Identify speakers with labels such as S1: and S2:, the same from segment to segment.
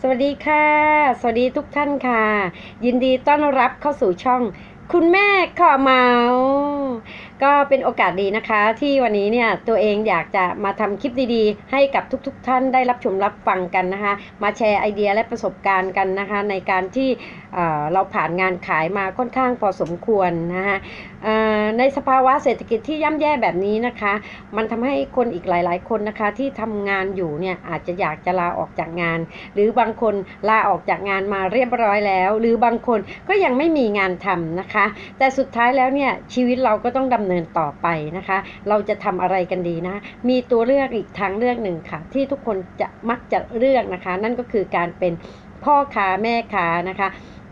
S1: สวัสดีค่ะ สวัสดีทุกท่านค่ะ ยินดีต้อนรับเข้าสู่ช่อง คุณแม่ขอเมาก็เป็นโอกาสดีนะคะ ที่วันนี้เนี่ยตัวเองอยากจะมาทำคลิปดีๆ ให้กับทุกๆทท่านได้รับชมรับฟังกันนะคะ มาแชร์ไอเดียและประสบการณ์กันนะคะ ในการที่เอ่อเราผ่านงานขายมาค่อนข้างพอสมควรนะคะ ในสภาวะเศรษฐกิจที่ย่ำแย่แบบนี้นะคะ มันทำให้คนอีกหลาย ๆ คนนะคะที่ทำงานอยู่เนี่ยอาจจะอยากจะลาออกจากงาน หรือบางคนลาออกจากงานมาเรียบร้อยแล้ว หรือบางคนก็ยังไม่มีงานทำนะคะ แต่สุดท้ายแล้วเนี่ยชีวิตเราก็ต้องดำเนินต่อไปนะคะ เราจะทำอะไรกันดีนะ มีตัวเลือกอีกทางเลือกหนึ่งค่ะ ที่ทุกคนจะมักจะเลือกนะคะ นั่นก็คือการเป็นพ่อค้าแม่ค้านะคะ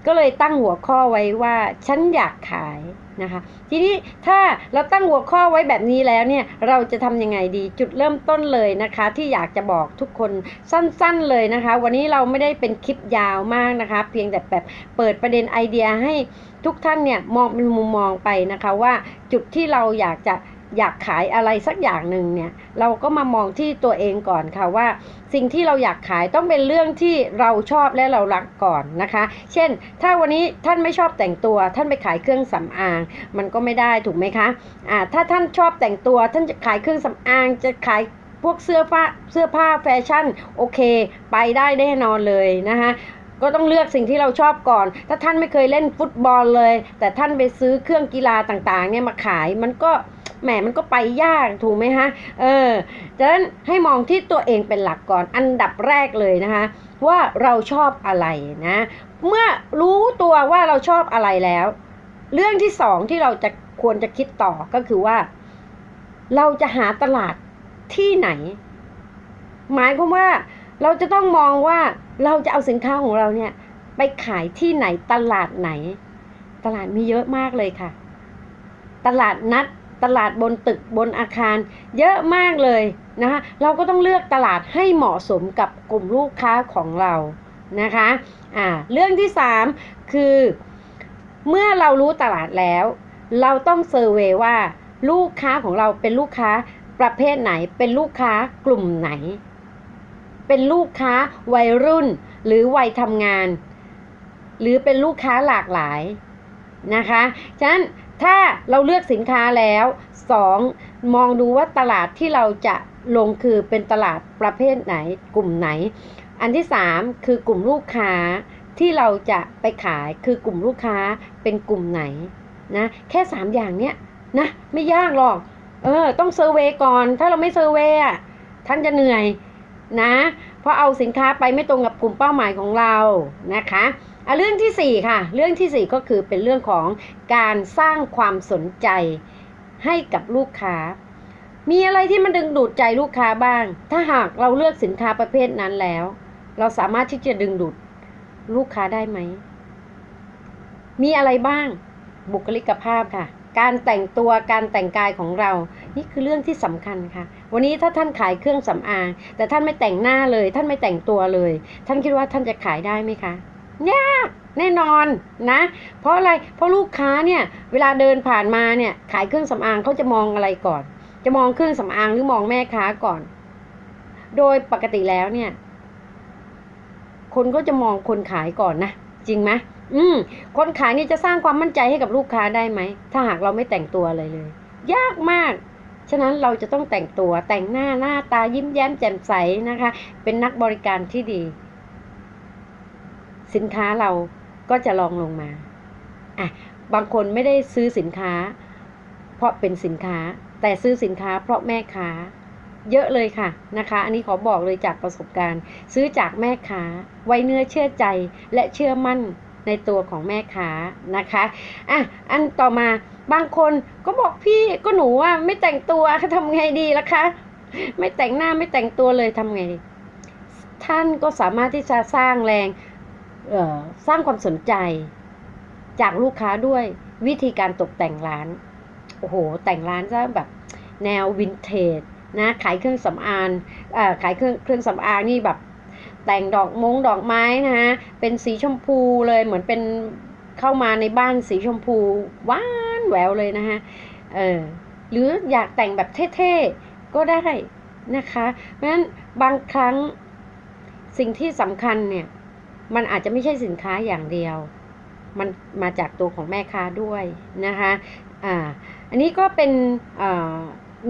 S1: ก็เลยตั้งหัวข้อไว้ว่าฉันอยากขายนะคะ ทีนี้ถ้าเราตั้งหัวข้อไว้แบบนี้แล้วเนี่ยเราจะทำยังไงดีจุดเริ่มต้นเลยนะคะ ที่อยากจะบอกทุกคนสั้นๆเลยนะคะ วันนี้เราไม่ได้เป็นคลิปยาวมากนะคะ เพียงแต่แบบเปิดประเด็นไอเดียให้ทุกท่านเนี่ยมองเป็นมุมมองไปนะคะว่าจุดที่เราอยากจะ อยากขายอะไรสักอย่างหนึ่งเนี่ย เราก็มามองที่ตัวเองก่อนค่ะว่า สิ่งที่เราอยากขายต้องเป็นเรื่องที่เราชอบและเรารักก่อนนะคะ เช่น ถ้าวันนี้ท่านไม่ชอบแต่งตัว ท่านไปขายเครื่องสำอาง มันก็ไม่ได้ถูกไหมคะอ่าถ้าท่านชอบแต่งตัว ท่านจะขายเครื่องสำอางจะขายพวกเสื้อผ้าเสื้อผ้าแฟชั่นโอเค ไปได้แน่นอนเลยนะคะก็ต้องเลือกสิ่งที่เราชอบก่อน ถ้าท่านไม่เคยเล่นฟุตบอลเลย แต่ท่านไปซื้อเครื่องกีฬาต่างๆเนี่ยมาขายมันก็ แหมมันก็ไปยากถูกไหมฮะเออดังนั้นให้มองที่ตัวเองเป็นหลักก่อนอันดับแรกเลยนะคะว่าเราชอบอะไรนะ เมื่อรู้ตัวว่าเราชอบอะไรแล้ว เรื่องที่สองที่เราจะควรจะคิดต่อก็คือว่า เราจะหาตลาดที่ไหน หมายความว่าเราจะต้องมองว่าเราจะเอาสินค้าของเราเนี่ย ไปขายที่ไหนตลาดไหน ตลาดมีเยอะมากเลยค่ะ ตลาดนัด ตลาดบนตึกบนอาคาร เยอะมากเลยนะคะเราก็ต้องเลือกตลาดให้เหมาะสมกับกลุ่มลูกค้าของเรานะคะอ่าเรื่องที่สามคือ เมื่อเรารู้ตลาดแล้ว เราต้องเซอร์เวยว่าลูกค้าของเราเป็นลูกค้าประเภทไหน เป็นลูกค้ากลุ่มไหน เป็นลูกค้าวัยรุ่น หรือวัยทำงาน หรือเป็นลูกค้าหลากหลายนะคะ ฉะนั้น ถ้าเราเลือกสินค้าแล้วสองมองดูว่าตลาดที่เราจะลงคือเป็นตลาดประเภทไหนกลุ่มไหน อันที่สามคือกลุ่มลูกค้าที่เราจะไปขายคือกลุ่มลูกค้าเป็นกลุ่มไหนนะแค่สามอย่างเนี้ยนะไม่ยากหรอกเออต้องเซอร์เวยก่อน ถ้าเราไม่เซอร์เวยอะท่านจะเหนื่อยนะเพราะเอาสินค้าไปไม่ตรงกับกลุ่มเป้าหมายของเรานะคะ เรื่องที่สี่ค่ะ เรื่องที่สี่ก็คือเป็นเรื่องของการสร้างความสนใจให้กับลูกค้า มีอะไรที่มันดึงดูดใจลูกค้าบ้าง ถ้าหากเราเลือกสินค้าประเภทนั้นแล้ว เราสามารถที่จะดึงดูดลูกค้าได้ไหม มีอะไรบ้าง บุคลิกภาพค่ะ การแต่งตัวการแต่งกายของเรา นี่คือเรื่องที่สำคัญค่ะ วันนี้ถ้าท่านขายเครื่องสำอาง แต่ท่านไม่แต่งหน้าเลย ท่านไม่แต่งตัวเลย ท่านคิดว่าท่านจะขายได้ไหมคะ ยากแน่นอนนะ เพราะอะไรเพราะลูกค้าเนี่ยเวลาเดินผ่านมาเนี่ยขายเครื่องสำอางเขาจะมองอะไรก่อน จะมองเครื่องสำอางหรือมองแม่ค้าก่อน โดยปกติแล้วเนี่ย คนก็จะมองคนขายก่อนนะจริงไหมอืม คนขายนี่จะสร้างความมั่นใจให้กับลูกค้าได้ไหม ถ้าหากเราไม่แต่งตัวอะไรเลย ยากมาก ฉะนั้นเราจะต้องแต่งตัวแต่งหน้าหน้าตายิ้มแย้มแจ่มใสนะคะ เป็นนักบริการที่ดี สินค้าเราก็จะลองลงมาอะบางคนไม่ได้ซื้อสินค้า เพราะเป็นสินค้าแต่ซื้อสินค้าเพราะแม่ค้า เยอะเลยค่ะนะคะ อันนี้ขอบอกเลยจากประสบการณ์ ซื้อจากแม่ค้า ไว้เนื้อเชื่อใจและเชื่อมั่นในตัวของแม่ค้านะคะอะอันต่อมาบางคนก็บอกพี่ก็หนูว่าไม่แต่งตัวทำไงดีล่ะคะไม่แต่งหน้าไม่แต่งตัวเลยทำไงดีท่านก็สามารถที่จะสร้างแรง สร้างความสนใจจากลูกค้าด้วยวิธีการตกแต่งร้าน โอ้โห แต่งร้านซะแบบแนววินเทจนะขายเครื่องสำอางขายเครื่องเครื่องสำอางนี่แบบ แต่งดอกมงดอกไม้นะฮะเป็นสีชมพูเลยเหมือนเป็นเข้ามาในบ้านสีชมพูหวานแหววเลยนะฮะเออหรืออยากแต่งแบบเท่ๆก็ได้นะคะเพราะฉะนั้นบางครั้งสิ่งที่สำคัญเนี่ย มันอาจจะไม่ใช่สินค้าอย่างเดียว มันมาจากตัวของแม่ค้าด้วยนะคะอ่าอันนี้ก็เป็น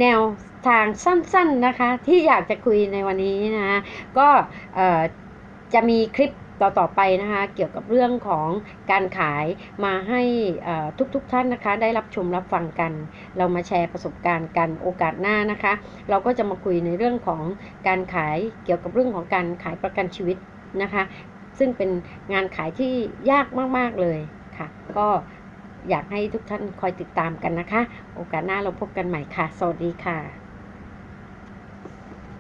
S1: แนวทางสั้นๆนะคะ ที่อยากจะคุยในวันนี้นะคะก็จะมีคลิปต่อๆไปนะคะเกี่ยวกับเรื่องของการขายมาให้ทุกๆท่านนะคะ ได้รับชมรับฟังกัน เรามาแชร์ประสบการณ์กันโอกาสหน้านะคะ เราก็จะมาคุยในเรื่องของการขายเกี่ยวกับเรื่องของการขายประกันชีวิตนะคะ ซึ่งเป็นงานขายที่ยากมากๆเลยค่ะ ก็อยากให้ทุกท่านคอยติดตามกันนะคะ โอกาสหน้าเราพบกันใหม่ค่ะ สวัสดีค่ะ